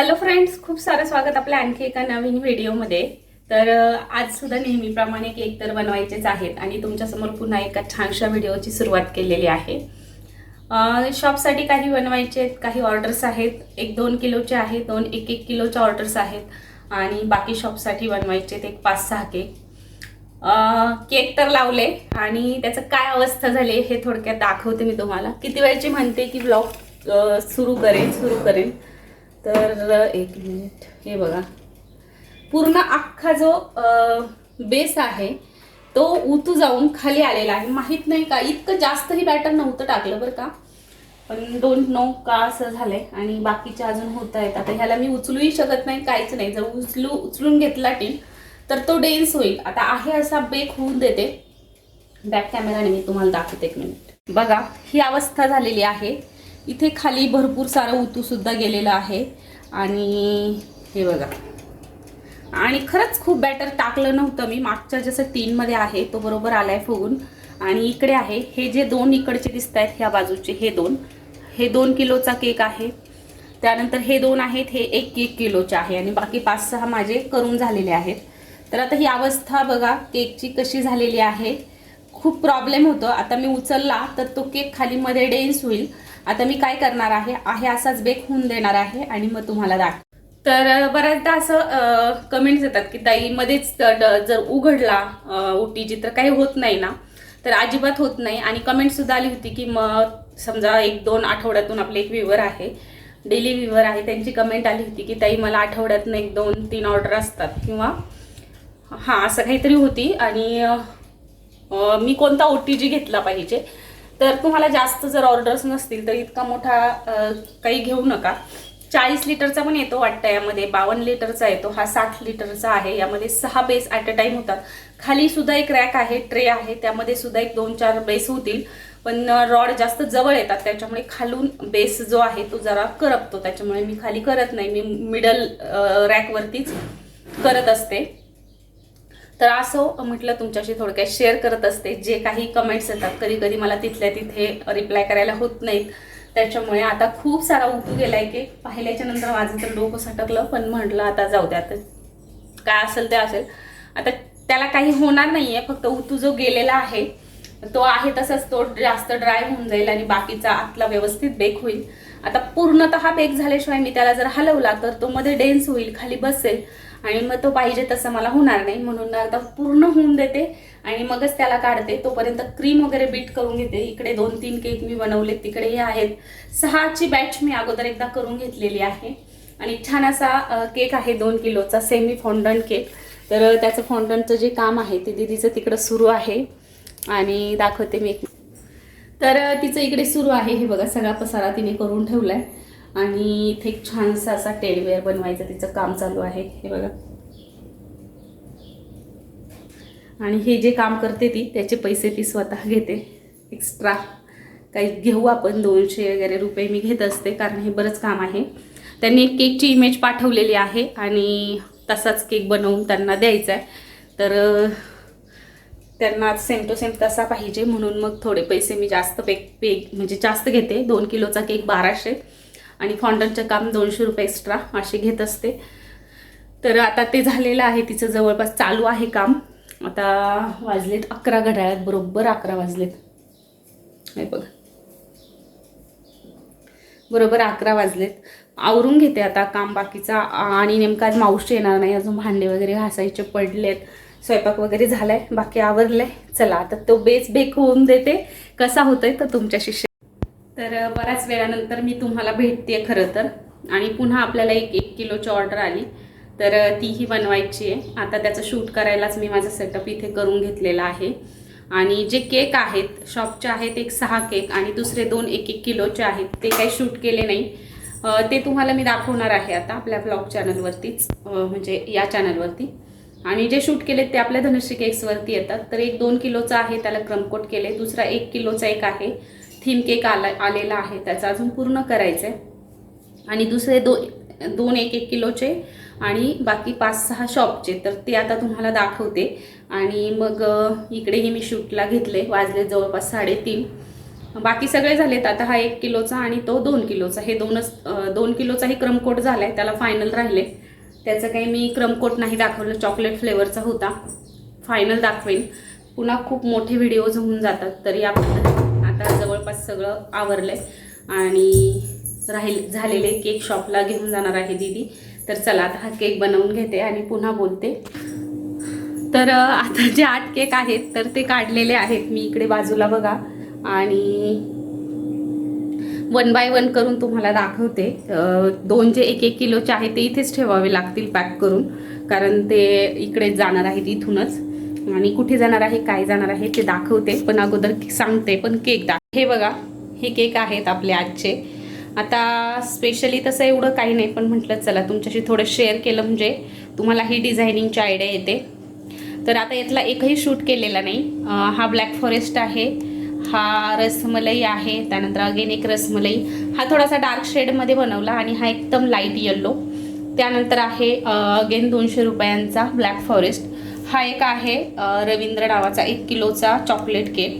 Hello friends खूप सारं स्वागत आपल्या आणखी एका नवीन व्हिडिओमध्ये. तर आज सुद्धा नेहमीप्रमाणे केक तर बनवायचेच आहेत आणि तुमच्यासमोर पुन्हा एका छानशा व्हिडिओची सुरुवात केलेली आहे. शॉपसाठी काही बनवायचे आहेत काही ऑर्डर्स आहेत. एक दोन किलोचे आहेत दोन एक एक किलोच्या ऑर्डर्स आहेत. आणि बाकी शॉपसाठी बनवायचे आहेत एक पाच सहा केक. केक तर लावले आणि त्याचं काय अवस्था झाली हे थोडक्यात दाखवते मी तुम्हाला. किती वेळची म्हणते की ब्लॉग सुरू करेन सुरू करेन. तर एक मिनिट हे बघा. पूर्ण अख्खा जो बेस आहे तो उतू जाऊन खाली आलेला आहे. माहीत नाही का? इतकं जास्तही बॅटर नव्हतं टाकलं बरं का? पण डोंट नो का असं झालंय. आणि बाकीचे अजून होत आहेत. आता ह्याला मी उचलूही शकत नाही काहीच नाही. जर उचलू उचलून घेतला टीम तर तो डेन्स होईल. आता आहे असा बेक होऊन देते. बॅक कॅमेराने मी तुम्हाला दाखवते एक मिनिट बघा ही अवस्था झालेली आहे. इथे खाली भरपूर सारं उतूसुद्धा गेलेलं आहे. आणि हे बघा. आणि खरंच खूप बॅटर टाकलं नव्हतं मी. मागच्या जसं तीनमध्ये आहे तो बरोबर आला आहे फुगून. आणि इकडे आहे. हे जे दोन इकडचे दिसत आहेत ह्या बाजूचे हे दोन. हे दोन किलोचा केक आहे. त्यानंतर हे दोन आहेत हे एक एक किलोचे आहे. आणि बाकी पाच सहा माझे करून झालेले आहेत. तर आता ही अवस्था बघा केकची कशी झालेली आहे. खूप प्रॉब्लेम होतो. आता मी उचलला तर तो केक खाली मध्ये डेन्स होईल. आता मी काय करणार आहे? आहे असाच बेक होऊन देणार आहे आणि मग तुम्हाला दाख तर बऱ्याचदा असं कमेंट्स येतात की ताई मध्येच ड- जर उघडला अ, ओटीजी तर काही होत नाही ना. तर अजिबात होत नाही. आणि कमेंट सुद्धा आली होती की मग समजा एक दोन आठवड्यातून आपले एक व्ह्युअर आहे डेली व्ह्युअर आहे त्यांची कमेंट आली होती की ताई मला आठवड्यातून एक दोन तीन ऑर्डर असतात. किंवा हां असं काहीतरी होती. आणि मी कोणता ओ टी जी घेतला पाहिजे? तर तुम्हाला जास्त जर ऑर्डर्स नसतील तर इतका मोठा काही घेऊ नका. चाळीस लिटरचा पण येतो वाटतं यामध्ये बावन्न लिटरचा येतो हा साठ लिटरचा आहे. यामध्ये सहा बेस ॲट अ टाईम होतात. खाली सुद्धा एक रॅक आहे ट्रे आहे त्यामध्ये सुद्धा एक दोन चार बेस होतील. पण रॉड जास्त जवळ येतात त्याच्यामुळे खालून बेस जो आहे तो जरा करपतो. त्याच्यामुळे मी खाली करत नाही मी मिडल रॅकवरतीच करत असते. तर असं म्हटलं तुमच्याशी थोडक्यात शेअर करत असते. जे काही कमेंट्स येतात कधी कधी मला तिथल्या तिथे रिप्लाय करायला होत नाहीत. त्याच्यामुळे आता खूप सारा उतू गेलाय की पाहिल्याच्या नंतर माझं तर डोकं सटकलं पण म्हटलं आता जाऊ द्या आता काय असेल ते असेल. आता त्याला काही होणार नाही आहे फक्त उतू जो गेलेला आहे तो आहे तसाच तो जास्त ड्राय होऊन जाईल आणि बाकीचा आतला व्यवस्थित बेक होईल. आता पूर्णतः बेक झाल्याशिवाय मी त्याला जर हलवला तर तो मध्ये डेन्स होईल खाली बसेल आणि मग तो पाहिजे तसं मला होणार नाही. म्हणून आता पूर्ण होऊन देते आणि मगच त्याला काढते. तोपर्यंत क्रीम वगैरे बीट करून घेते. इकडे दोन तीन केक मी बनवले तिकडे हे आहेत. सहाची बॅच मी अगोदर एकदा करून घेतलेली आहे. आणि छान असा केक आहे दोन किलोचा सेमी फोंडन केक तर त्याचं फोंडनचं जे काम आहे ते दिदीचं तिकडं सुरू आहे. आणि दाखवते मी. तर तिचं इकडे सुरू आहे. हे बघा सगळा पसारा तिने करून ठेवलाय. आणि इथे एक छानसा असा टेडवेअर बनवायचं तिचं काम चालू आहे. हे बघा. आणि हे जे काम करते ती त्याचे पैसे ती स्वतः घेते. एक्स्ट्रा काही घेऊ आपण दोनशे वगैरे रुपये मी घेत असते कारण हे बरंच काम आहे. त्यांनी एक केकची इमेज पाठवलेली आहे आणि तसाच केक बनवून त्यांना द्यायचा आहे तर त्यांना सेम टू सेम तसा पाहिजे. म्हणून मग थोडे पैसे मी जास्त पे पे म्हणजे जास्त घेते. दोन किलोचा केक बाराशे. आणि फॉन्डनचं काम दोनशे रुपये एक्स्ट्रा असे घेत असते. तर आता ते झालेलं आहे. तिचं जवळपास चालू आहे काम. आता वाजलेत अकरा घड्याळात. बरोबर अकरा वाजलेत. हे बघ. बरोबर अकरा वाजलेत. आवरून घेते आता काम बाकीचा. आणि नेमका आज मावशी येणार नाही. अजून भांडे वगैरे घासायचे पडलेत. स्वयंपाक वगैरे झाला आहे बाकी आवरलं आहे चला आता तो बेस बेक होऊन देते. कसा होतोय तर तुमच्याशी तर बऱ्याच वेळानंतर मी तुम्हाला भेटते खरं तर. आणि पुन्हा आपल्याला एक एक किलोची ऑर्डर आली. तर तीही बनवायची आहे. आता त्याचं शूट करायलाच मी माझं सेटअप इथे करून घेतलेला आहे. आणि जे केक आहेत शॉपचे आहेत एक सहा केक आणि दुसरे दोन एक एक किलोचे आहेत. ते काही शूट केले नाही. ते तुम्हाला मी दाखवणार आहे आता आपल्या ब्लॉग चॅनलवरतीच म्हणजे या चॅनलवरती आणि जे शूट केले ते आपल्या धनश्री केक्सवरती येतात. तर एक दोन किलोचा आहे त्याला क्रमकोट केले. दुसरा एक किलोचा एक आहे. थीम केक आला आलेला आहे. त्याचा अजून पूर्ण करायचं आहे आणि दुसरे दो दोन एक एक किलोचे आणि बाकी पाच सहा शॉपचे. तर ते आता तुम्हाला दाखवते. आणि मग इकडेही मी शूटला घेतले. वाजले जवळपास साडेतीन. बाकी सगळे झालेत. आता हा एक किलोचा आणि तो दोन किलोचा. हे दोनच दोन किलोचाही क्रमकोट झाला आहे त्याला फायनल राहिले. त्याचं काही मी क्रमकोट नाही दाखवलं चॉकलेट फ्लेवरचा होता. फायनल दाखवेन. पुन्हा खूप मोठे व्हिडिओज होऊन जातात तरी आपण आता जवळपास सगळं आवरलं आहे आणि राहील झालेले केक शॉपला घेऊन जाणार आहे दीदी. तर चला आता हा केक बनवून घेते आणि पुन्हा बोलते. तर आता जे आठ केक आहेत तर ते काढलेले आहेत. मी इकडे बाजूला बघा. आणि वन बाय वन करून तुम्हाला दाखवते. दोन जे एक एक किलोचे आहे ते इथेच ठेवावे लागतील पॅक करून. कारण ते इकडेच जाणार आहेत इथूनच. आणि कुठे जाणार आहे काय जाणार आहे ते दाखवते. पण अगोदर सांगते पण केक दाख हे बघा हे केक आहेत आपले आजचे. आता स्पेशली तसं एवढं काही नाही पण म्हटलं चला तुमच्याशी थोडं शेअर केलं म्हणजे तुम्हाला ही डिझायनिंगची आयडिया येते. तर आता यातला एकही शूट केलेला नाही. हा ब्लॅक फॉरेस्ट आहे. हा रसमलई आहे. त्यानंतर अगेन एक रसमलई. हा थोडासा डार्क शेडमध्ये बनवला आणि हा एकदम लाइट येल्लो त्यानंतर आहे अगेन दोनशे रुपयांचा ब्लॅक फॉरेस्ट हा एक आहे रवींद्र नावाचा एक किलोचा चॉकलेट केक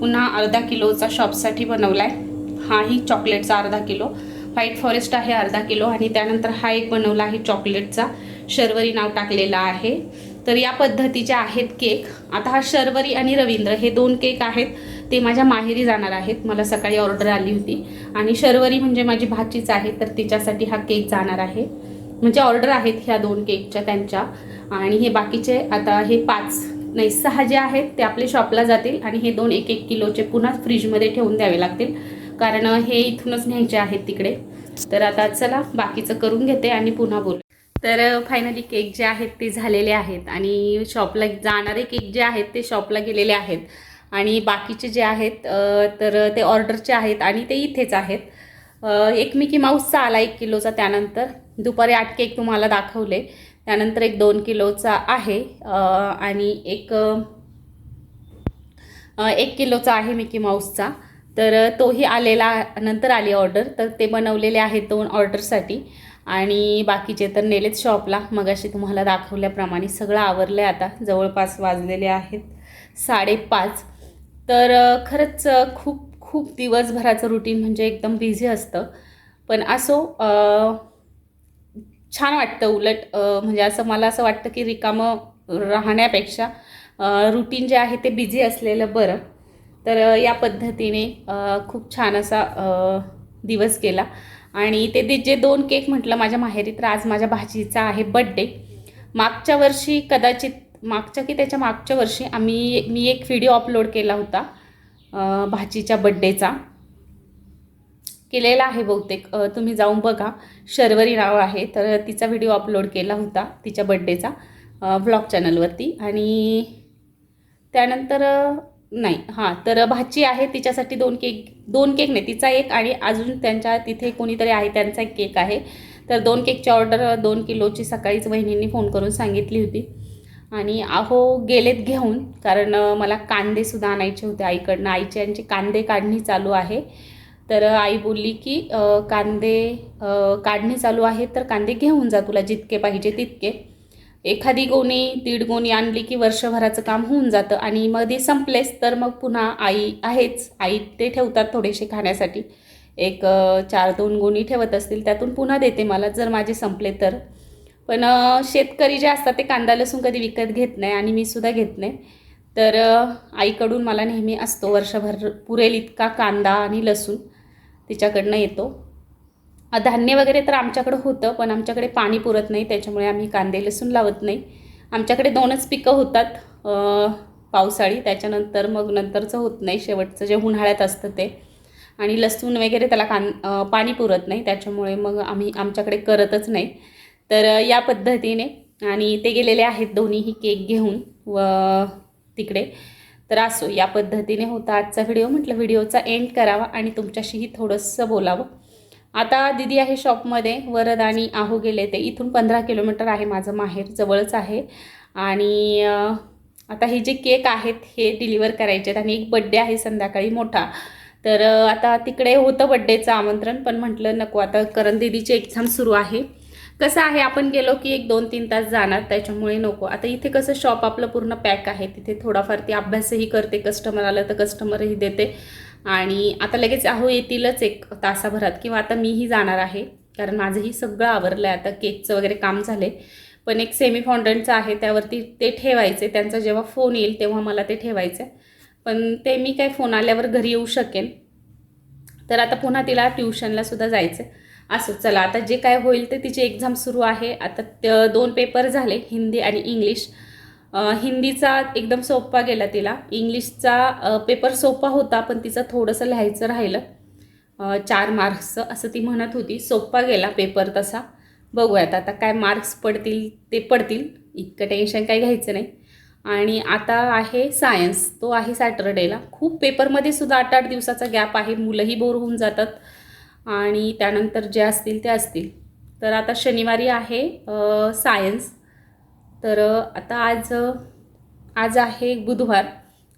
पुन्हा अर्धा किलोचा शॉपसाठी बनवला आहे हाही चॉकलेटचा अर्धा किलो. व्हाईट फॉरेस्ट आहे अर्धा किलो. आणि त्यानंतर हा एक बनवला आहे चॉकलेटचा शर्वरी नाव टाकलेला आहे. तर या पद्धतीचे आहेत केक आता हा शर्वरी आणि रवींद्र हे दोन केक आहेत. ते माझ्या माहेरी जाणार आहेत. मला सकाळी ऑर्डर आली होती. आणि शर्वरी म्हणजे माझी भाचीच आहे तर तिच्यासाठी हा केक जाणार आहे. म्हणजे ऑर्डर आहेत ह्या दोन केकच्या त्यांच्या. आणि हे बाकीचे आता हे पाच नाही सहा जे आहेत ते आपले शॉपला जातील. आणि हे दोन एक एक किलोचे पुन्हा फ्रीजमध्ये ठेवून द्यावे लागतील. कारण हे इथूनच न्यायचे आहेत तिकडे. तर आता चला बाकीचं करून घेते आणि पुन्हा बोल. तर फायनली केक जे आहेत ते झालेले आहेत. आणि शॉपला जाणारे केक जे आहेत ते शॉपला गेलेले आहेत. आणि बाकीचे जे आहेत तर ते ऑर्डरचे आहेत आणि ते इथेच आहेत. एक मिकी माऊसचा आला एक किलोचा त्यानंतर. दुपारी आठ केक तुम्हाला दाखवले. त्यानंतर एक दोन किलोचा आहे. आणि एक एक किलोचा आहे मिकी माऊसचा. तर तोही आलेला नंतर आली ऑर्डर. तर ते बनवलेले आहेत दोन ऑर्डरसाठी. आणि बाकीचे तर नेलेत शॉपला. मगाशी तुम्हाला दाखवल्याप्रमाणे सगळं आवरलं आहे आता. जवळपास वाजलेले आहेत साडेपाच. तर खरंच खूप खूप दिवसभराचं रुटीन म्हणजे एकदम बिझी असतं. पण असो छान वाटतं उलट म्हणजे असं मला असं वाटतं की रिकामं राहण्यापेक्षा रुटीन जे आहे ते बिझी असलेलं बरं. तर या पद्धतीने खूप छान असा दिवस गेला. आणि ते ते जे दोन केक म्हटलं माझ्या माहेरी तर आज माझ्या भाचीचा आहे बड्डे मागच्या वर्षी कदाचित मागच्या की त्याच्या मागच्या वर्षी आम्ही मी एक व्हिडिओ अपलोड केला होता भाचीच्या बड्डेचा केलेला आहे बहुतेक. तुम्ही जाऊन बघा. शर्वरी नाव आहे. तर तिचा व्हिडिओ अपलोड केला होता तिच्या बड्डेचा व्लॉग चॅनलवरती आणि त्यानंतर नाही हां तर भाची आहे तिच्यासाठी दोन केक दोन केक नाही तिचा एक आणि अजून त्यांच्या तिथे कोणीतरी आहे त्यांचा एक केक आहे. तर दोन केकची ऑर्डर दोन किलोची सकाळीच वहिनींनी फोन करून सांगितली होती. आणि अहो गेलेत घेऊन. कारण मला कांदेसुद्धा आणायचे होते आईकडनं. आईचे यांची कांदे काढणी चालू आहे. तर आई बोलली की कांदे काढणी चालू आहे तर कांदे घेऊन जा. तुला जितके पाहिजे तितके. एखादी गोणी दीड गोणी आणली की वर्षभराचं काम होऊन जातं. आणि मध्ये संपलेच तर मग पुन्हा आई आहेच. आई ते ठेवतात थोडेसे खाण्यासाठी. एक चार दोन गोणी ठेवत असतील त्यातून पुन्हा देते मला. जर माझे संपले तर. पण शेतकरी जे असतात ते कांदा लसूण कधी विकत घेत नाही आणि मी सुद्धा घेत नाही. तर आईकडून मला नेहमी असतो वर्षभर पुरेल इतका कांदा आणि लसूण. तिच्याकडनं येतो. धान्य वगैरे तर आमच्याकडं होतं पण आमच्याकडे पाणी पुरत नाही. त्याच्यामुळे आम्ही कांदे लसूण लावत नाही. आमच्याकडे दोनच पिकं होतात पावसाळी. त्याच्यानंतर मग नंतरचं होत नाही. शेवटचं जे उन्हाळ्यात असतं ते. आणि लसूण वगैरे त्याला कान पाणी पुरत नाही. त्याच्यामुळे मग आम्ही आमच्याकडे करतच नाही. तर या पद्धतीने. आणि ते गेलेले आहेत दोन्हीही केक घेऊन व तिकडे. तर असो या पद्धतीने होता आजचा व्हिडिओ. म्हटलं व्हिडिओचा एंड करावा आणि तुमच्याशीही थोडंसं बोलावं. आता दिदी आहे शॉपमध्ये. वरद आणि आहो गेले ते. इथून पंधरा किलोमीटर आहे माझं. माहेर जवळच आहे. आणि आता हे जे केक आहेत हे डिलिव्हर करायचे आहेत. आणि एक बड्डे आहे संध्याकाळी मोठा. तर आता तिकडे होतं बड्डेचं आमंत्रण. पण म्हटलं नको. आता करण दिदीची एक्झाम सुरू आहे. कसं आहे आपण गेलो की एक दोन तीन तास जाणार त्याच्यामुळे नको. आता इथे कसं शॉप आपलं पूर्ण पॅक आहे तिथे थोडाफार ती अभ्यासही करते कस्टमर आलं तर कस्टमरही देते. आणि आता लगेच अहो येतीलच एक तासाभरात किंवा आता मीही जाणार आहे कारण माझंही सगळं आवरलं आहे आता केकचं वगैरे काम झाले पण एक सेमी फाउंडंटचं आहे त्यावरती ते ठेवायचे. त्यांचा जेव्हा फोन येईल तेव्हा मला ते ठेवायचं आहे पण ते मी काय फोन आल्यावर घरी येऊ शकेन. तर आता पुन्हा तिला ट्युशनला सुद्धा जायचं असं चला आता जे काय होईल ते तिची एक्झाम सुरू आहे. आता त- दोन पेपर झाले हिंदी आणि इंग्लिश हिंदीचा एकदम सोपा गेला तिला. इंग्लिशचा पेपर सोपा होता पण तिचं थोडंसं लिहायचं राहिलं. चार मार्क्सचं असं ती म्हणत होती. सोपा गेला पेपर तसा. बघूयात आता काय मार्क्स पडतील ते पडतील. इतकं टेन्शन काही घ्यायचं नाही. आणि आता आहे सायन्स तो आहे सॅटरडेला खूप पेपरमध्ये सुद्धा आठ आठ दिवसाचा गॅप आहे. मुलंही बोर होऊन जातात. आणि त्यानंतर जे असतील ते असतील. तर आता शनिवारी आहे सायन्स तर आता आज आज आहे बुधवार.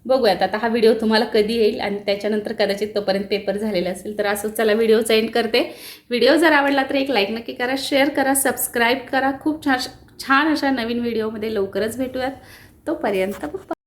बघूयात आता हा व्हिडिओ तुम्हाला कधी येईल आणि त्याच्यानंतर कदाचित तोपर्यंत पेपर झालेला असेल तर असं चला व्हिडिओचा एंड करते. व्हिडिओ जर आवडला तर एक लाईक नक्की करा शेअर करा सबस्क्राईब करा. खूप छान छान अशा नवीन व्हिडिओमध्ये लवकरच भेटूयात. तोपर्यंत